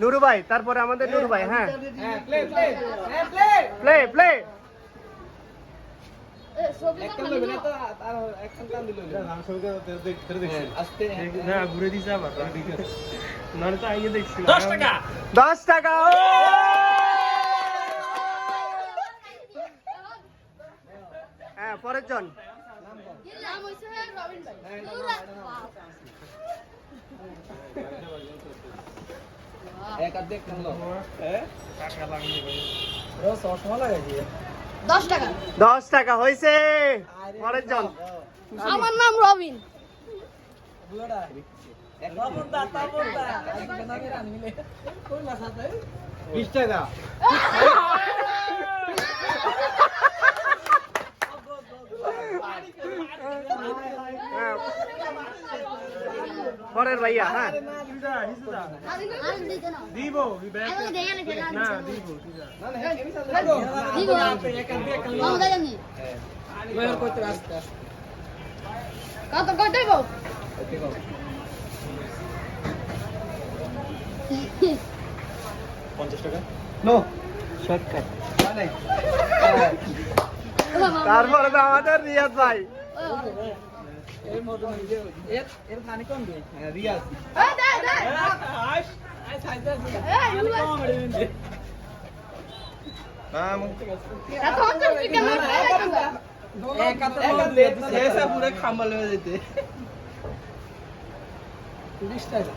নুরু ভাই তারপরে আমাদের নুরু ভাই হ্যাঁ। হ্যাঁ প্লে প্লে হ্যাঁ প্লে না? ঘুরে দিছে আবার নাহলে তো আইয়ে দেখছি। দশ টাকা। দশ টাকা। হ্যাঁ পরের জন এক আর দেখ হ্যাঁ টাকা লাগবে ভাই ও চশমা লাগাইছি দশ টাকা। দশ টাকা হয়েছে পরের জন। আমার নাম রবিন। বুড়া এক দা তাবন দা আজকে না রান মিলে। কোন না সাথে 20 টাকা হ্যাঁ পরের ভাইয়া হ্যাঁ। দিব না দিব কত কত নো। শর্টকাট। তারপরে তো আমাদের রিয়াজ ভাই। হ্যাঁ পুরো খাম্বাল হয়ে যেতে। 20 টাকা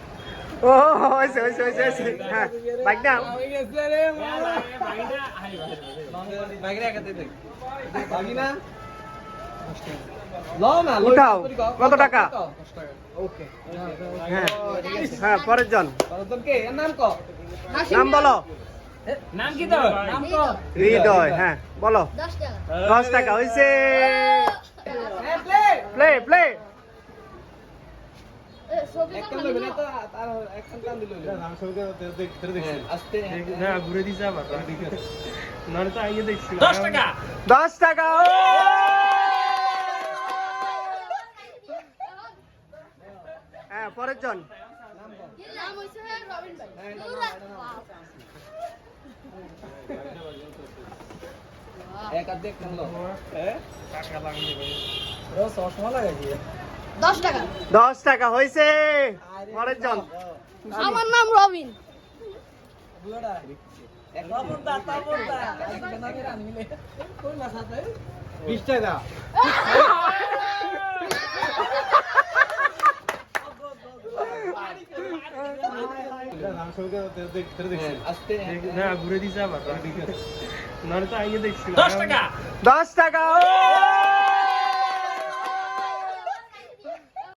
ও হয়েছে হয়েছে হয়েছে হয়েছে। হ্যাঁ বাইক না উঠাও। কত টাকা? 10 টাকা ওকে। হ্যাঁ। হ্যাঁ পরের জন। তোর কে? এর নাম বলো। নাম কি তোর? হৃদয়। হ্যাঁ বলো। দশ টাকা। দশ টাকা হয়েছে হ্যাঁ প্লে প্লে প্লে একটা লইবে না তো আর একটা টান দিল হ্যাঁ আস্তে না ঘুরে দিছে আবার নাহলে তো আইয়ে দেখছি দশ টাকা দশ টাকা ও! হ্যাঁ পরের জন নাম হইছে রবিন ভাই হ্যাঁ, এক আর দেখ কানলো হ্যাঁ টাকা লাগবে ভাই ও চশমা লাগাইছি দশ টাকা। হয়েছে পরের জন। আমার নাম রবিন। বুড়া এক লবণ দা তাবন দা আজকে না কে রান মিলে কোন না সাথে 20 টাকা হ্যাঁ আস্তে না ঘুরে দিছে আবার। নাহলে তো আইয়ে দেখছি। দশ টাকা। দশ টাকা ও!